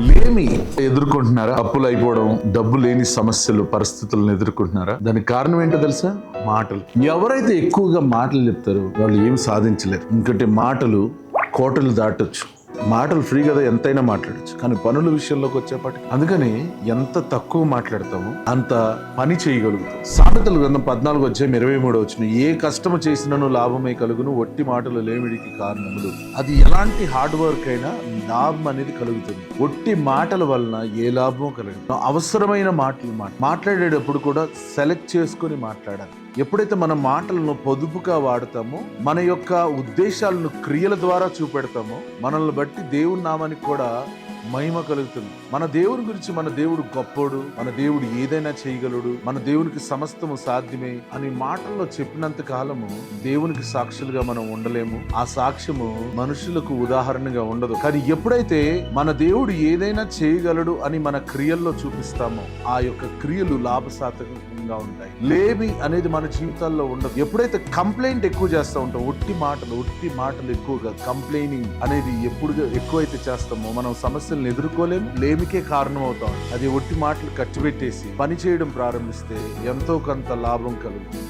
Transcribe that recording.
లేమి ఎదుర్కొంటున్నారా? అప్పులు అయిపోవడం డబ్బు లేని సమస్యలు పరిస్థితులను ఎదుర్కొంటున్నారా? దానికి కారణం ఏంటో తెలుసా? మాటలు. ఎవరైతే ఎక్కువగా మాటలు చెప్తారో వాళ్ళు ఏం సాధించలేరు. ఇంకంటే మాటలు కోటలు దాటొచ్చు. మాటలు ఫ్రీ కదా ఎంతైనా మాట్లాడచ్చు. కానీ పనుల విషయంలోకి వచ్చేపాటికి అందుకని ఎంత తక్కువ మాట్లాడతామో అంత పని చేయగలుగుతాం. సామెతలు గ్రంథం పద్నాలుగు వచ్చాయి ఇరవై మూడు వచ్చిన ఏ కష్టము చేసినను లాభమే కలుగును ఒట్టి మాటలు లేమిడికి కారణములు. అది ఎలాంటి హార్డ్ వర్క్ అయినా లాభం అనేది కలుగుతుంది. ఒట్టి మాటల వలన ఏ లాభం కలగదు. అవసరమైన మాటలు మాట మాట్లాడేటప్పుడు కూడా సెలెక్ట్ చేసుకొని మాట్లాడాలి. ఎప్పుడైతే మన మాటలను పొదుపుగా వాడతామో మన యొక్క ఉద్దేశాలను క్రియల ద్వారా చూపెడతామో మనల్ని బట్టి దేవుని నామానికి కూడా మహిమ కలుగుతుంది. మన దేవుని గురించి మన దేవుడు గొప్పోడు మన దేవుడు ఏదైనా చేయగలడు మన దేవునికి సమస్తము సాధ్యమే అని మాటల్లో చెప్పినంత కాలము దేవునికి సాక్షులుగా మనం ఉండలేము. ఆ సాక్ష్యము మనుషులకు ఉదాహరణగా ఉండదు. కానీ ఎప్పుడైతే మన దేవుడు ఏదైనా చేయగలడు అని మన క్రియల్లో చూపిస్తామో ఆ యొక్క క్రియలు లాభసాధకంగా ఉంటాయి. లేమి అనేది మన జీవితాల్లో ఉండదు. ఎప్పుడైతే కంప్లైంట్ ఎక్కువ చేస్తూ ఉంటాం ఒట్టి మాటలు ఒట్టి మాటలు ఎక్కువగా కంప్లైనింగ్ అనేది ఎప్పుడు ఎక్కువైతే చేస్తామో మనం సమస్యలను ఎదుర్కోలేము లేమికే కారణం అవుతాం అది ఒట్టి మాటలు ఖర్చు పెట్టేసి పని చేయడం ప్రారంభిస్తే ఎంతో కొంత లాభం కలుగుతుంది.